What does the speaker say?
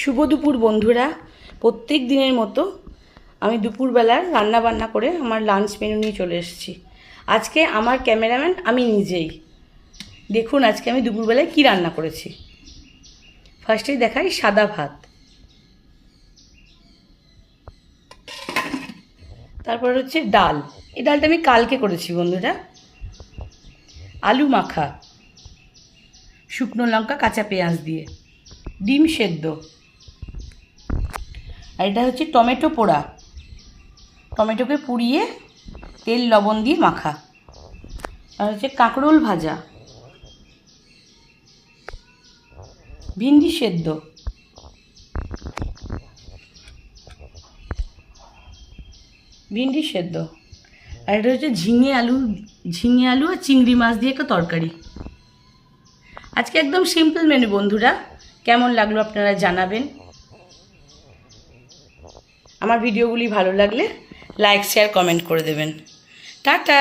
শুভ দুপুর, বন্ধুরা। প্রত্যেক দিনের মতো আমি দুপুরবেলার রান্না বান্না করে আমার লাঞ্চ মেনু নিয়ে চলে এসেছি। আজকে আমার ক্যামেরাম্যান আমি নিজেই। দেখুন আজকে আমি দুপুরবেলায় কি রান্না করেছি। ফার্স্টেই দেখাই সাদা ভাত। তারপর হচ্ছে ডাল। এই ডালটা আমি কালকে করেছি, বন্ধুরা। আলু মাখা, শুকনো লঙ্কা, কাঁচা পেঁয়াজ দিয়ে। ডিম সেদ্ধ। আর এটা হচ্ছে টমেটো পোড়া। টমেটোকে পুড়িয়ে তেল, লবণ দিয়ে মাখা। আর হচ্ছে কাঁকরোল ভাজা। ভিন্ডি সেদ্ধ। ভিন্ডি সেদ্ধ। আর এটা হচ্ছে ঝিঙে আলু ঝিঙে আলু আর চিংড়ি মাছ দিয়ে একটা তরকারি। আজকে একদম সিম্পল মেনু বন্ধুরা। কেমন লাগল আপনারা জানাবেন। আমার ভিডিওগুলি ভালো লাগলে লাইক শেয়ার কমেন্ট করে দেবেন। টাটা!